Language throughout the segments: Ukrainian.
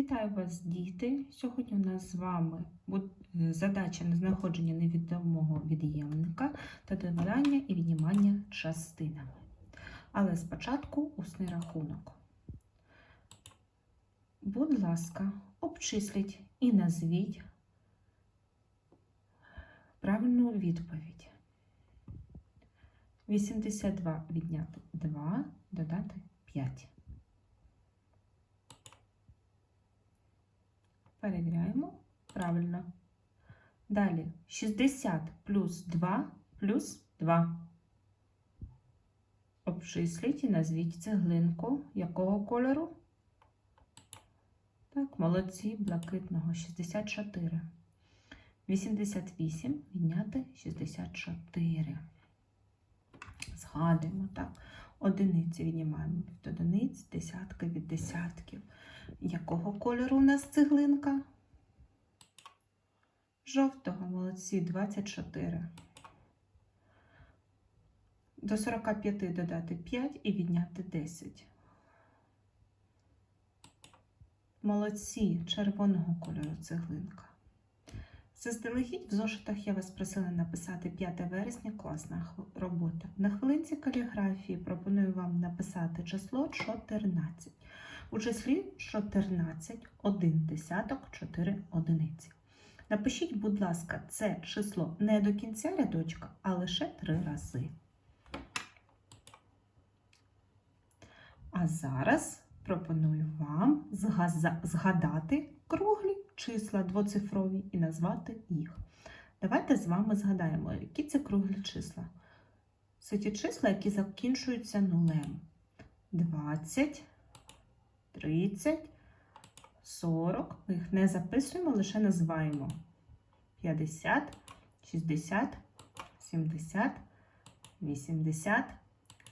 Вітаю вас, діти! Сьогодні у нас з вами е, задача на знаходження невідомого від'ємника та додавання і віднімання частинами. Але спочатку усний рахунок. Будь ласка, обчисліть і назвіть правильну відповідь. 82 відняти 2, додати 5. Перевіряємо. Правильно. Далі 60 плюс 2 плюс 2. Обчисліть і назвіть цеглинку якого кольору? Так, молодці, блакитного 64. 88 відняти 64. Згадуємо, так. Одиниці віднімаємо від одиниць, десятки від десятків. Якого кольору у нас цеглинка? Жовтого, молодці, 24. До 45 додати 5 і відняти 10. Молодці, червоного кольору цеглинка. Заздалегідь в зошитах я вас просила написати 5 вересня класна робота. На хвилинці каліграфії пропоную вам написати число 14. У числі 14 1 десяток 4 одиниці. Напишіть, будь ласка, це число не до кінця рядочка, а лише три рази. А зараз пропоную вам згадати круглі числа двоцифрові і назвати їх. Давайте з вами згадаємо, які це круглі числа. Це ті числа, які закінчуються нулем. 20, 30, 40. Ми їх не записуємо, лише називаємо 50, 60, 70, 80,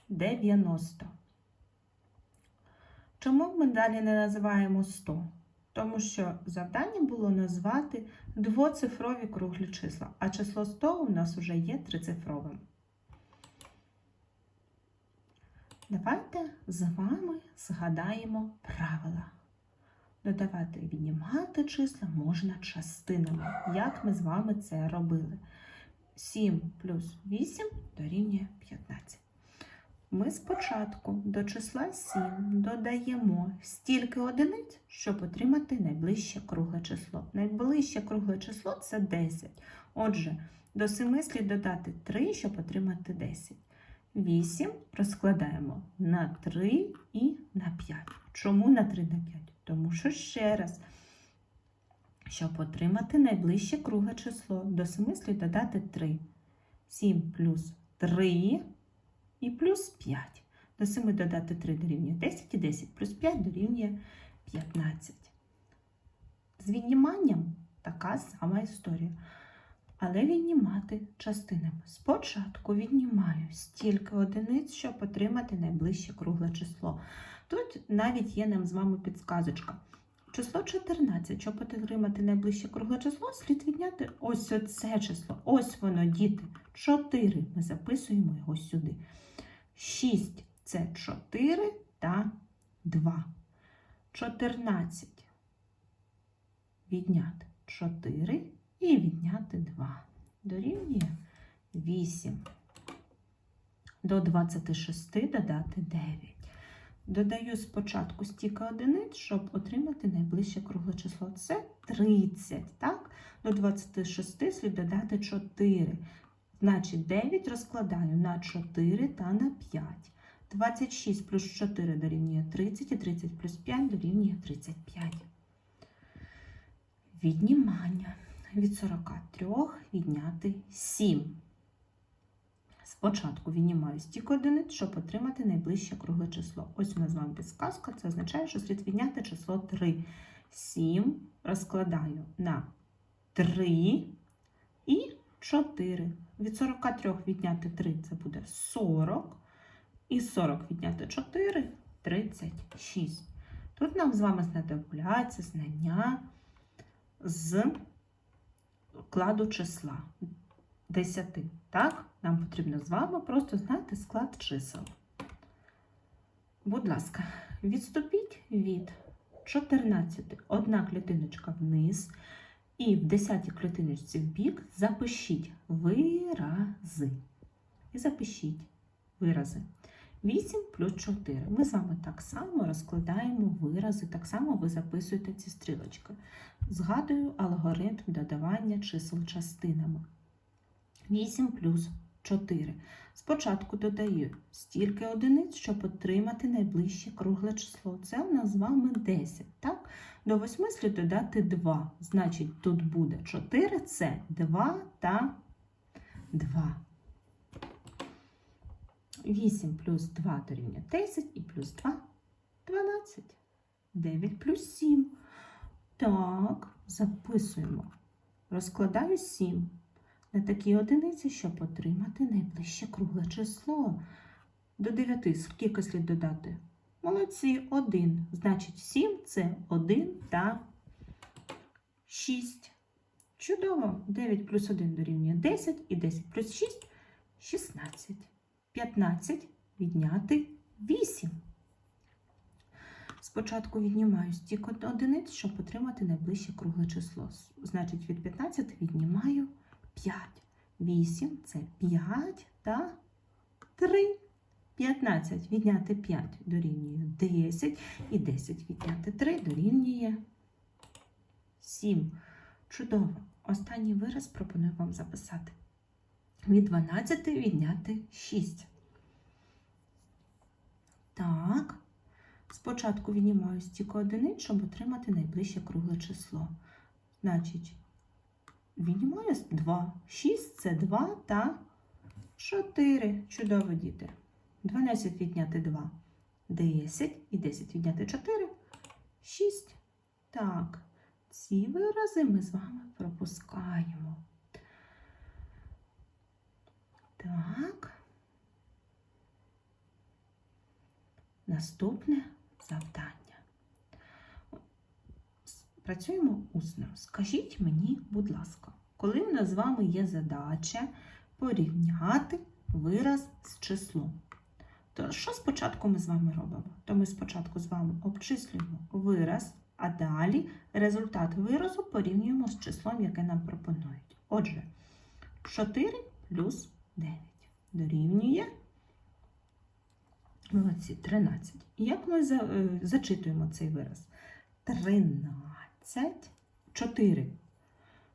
90. Чому ми далі не називаємо 100? Тому що завдання було назвати двоцифрові круглі числа, а число 100 у нас вже є трицифровим. Давайте з вами згадаємо правила. Додавати віднімати числа можна частинами, як ми з вами це робили. 7 плюс 8 дорівнює 15. Ми спочатку до числа 7 додаємо стільки одиниць, щоб отримати найближче кругле число. Найближче кругле число це 10. Отже, до 7 слід додати 3, щоб отримати 10. 8 розкладаємо на 3 і на 5. Чому на 3 на 5? Тому що ще раз, щоб отримати найближче кругле число, до 7 слід додати 3. 7 плюс 3 і плюс 5. До 7 додати 3 дорівнює 10 і 10 плюс 5 дорівнює 15. З відніманням така сама історія. Але віднімати частинами. Спочатку віднімаю стільки одиниць, щоб отримати найближче кругле число. Тут навіть є нам з вами підсказочка. Число 14, щоб отримати найближче кругле число, слід відняти ось оце число. Ось воно, діти. 4. Ми записуємо його сюди. 6 це 4 та 2. 14. Відняти 4 і відняти 2. Дорівнює 8. До 26 додати 9. Додаю спочатку стільки одиниць, щоб отримати найближче кругле число. Це 30. Так? До 26 слід додати 4. Значить, 9 розкладаю на 4 та на 5. 26 плюс 4 дорівнює 30, і 30 плюс 5 дорівнює 35. Віднімання. Від 43 відняти 7. Спочатку віднімаю стільки одиниць, щоб отримати найближче кругле число. Ось у нас з вами підсказка. Це означає, що слід відняти число 3. 7 розкладаю на 3 і 4. Від 43 відняти 3 це буде 40. І 40 відняти 4 36. Тут нам з вами знадобляться знання з кладу числа 10. Так, нам потрібно з вами просто знати склад чисел. Будь ласка, відступіть від 14 одна клітиночка вниз і в 10 клітиночці в бік запишіть вирази. І запишіть вирази. 8 плюс 4. Ми з вами так само розкладаємо вирази, так само ви записуєте ці стрілочки. Згадую алгоритм додавання чисел частинами. 8 плюс 4. Спочатку додаю стільки одиниць, щоб отримати найближче кругле число. Це у нас з вами 10. Так? До 8 слід додати 2. Значить, тут буде 4, це 2 та 2. 8 плюс 2 дорівнює 10 і плюс 2 12. 9 плюс 7. Так, записуємо. Розкладаю 7 на такі одиниці, щоб отримати найближче кругле число. До 9 скільки слід додати? Молодці, 1. Значить, 7 це 1 та 6. Чудово! 9 плюс 1 дорівнює 10 і 10 плюс 6 16. 15 відняти 8. Спочатку віднімаю стільки одиниць, щоб отримати найближче кругле число. Значить, від 15 віднімаю 5. 8 це 5 та 3. 15 відняти 5 дорівнює 10. І 10 відняти 3 дорівнює 7. Чудово. Останній вираз пропоную вам записати. Від 12 відняти 6. Так. Спочатку віднімаю стільки одиниць, щоб отримати найближче кругле число. Значить, віднімаю 2. 6 це 2 та 4. Чудово, діти. 12 відняти 2. 10 і 10 відняти 4. 6. Так, ці вирази ми з вами пропускаємо. Так. Наступне завдання. Працюємо усно. Скажіть мені, будь ласка, коли в нас з вами є задача порівняти вираз з числом. То що спочатку ми з вами робимо? То ми спочатку з вами обчислюємо вираз, а далі результат виразу порівнюємо з числом, яке нам пропонують. Отже, 4 плюс 9 дорівнює молодці, 13. І як ми е, зачитуємо цей вираз? 13, 4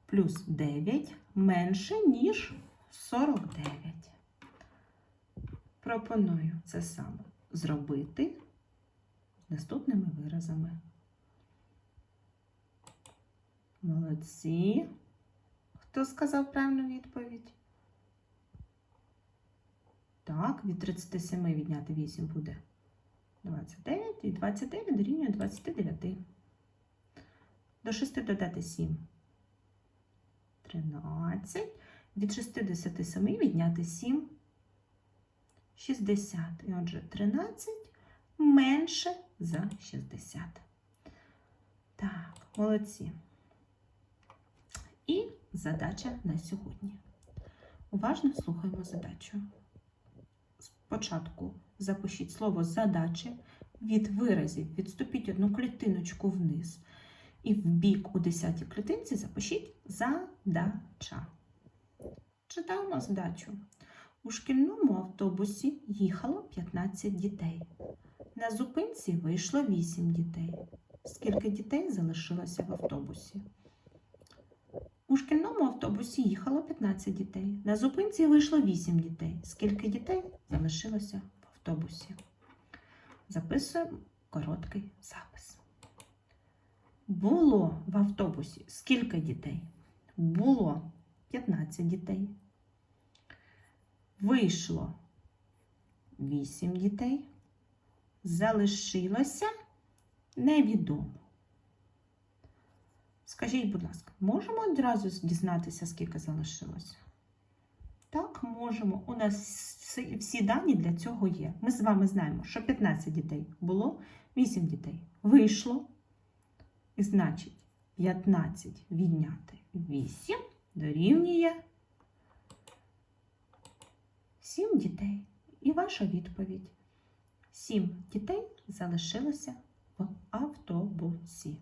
плюс 9 менше, ніж 49. Пропоную це саме зробити наступними виразами. Молодці. Хто сказав правильну відповідь? Так, від 37 відняти 8 буде 29, і 29 дорівнює 29. До 6 додати 7. 13. Від 67 відняти 7. 60. І отже, 13 менше за 60. Так, молодці. І задача на сьогодні. Уважно слухаємо задачу. Спочатку запишіть слово задачі від виразів, відступіть одну клітиночку вниз. І в бік у 10 клітинці запишіть задача. Читаємо задачу. У шкільному автобусі їхало 15 дітей. На зупинці вийшло 8 дітей. Скільки дітей залишилося в автобусі? У шкільному автобусі їхало 15 дітей. На зупинці вийшло 8 дітей. Скільки дітей залишилося в автобусі? Записуємо короткий запис. Було в автобусі скільки дітей? Було 15 дітей. Вийшло 8 дітей. Залишилося невідомо. Скажіть, будь ласка, можемо одразу дізнатися, скільки залишилося? Так, можемо. У нас всі- дані для цього є. Ми з вами знаємо, що 15 дітей було, 8 дітей вийшло. Значить, 15 відняти 8 дорівнює 7 дітей. І ваша відповідь. 7 дітей залишилося в автобусі.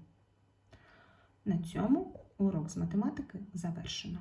На цьому урок з математики завершено.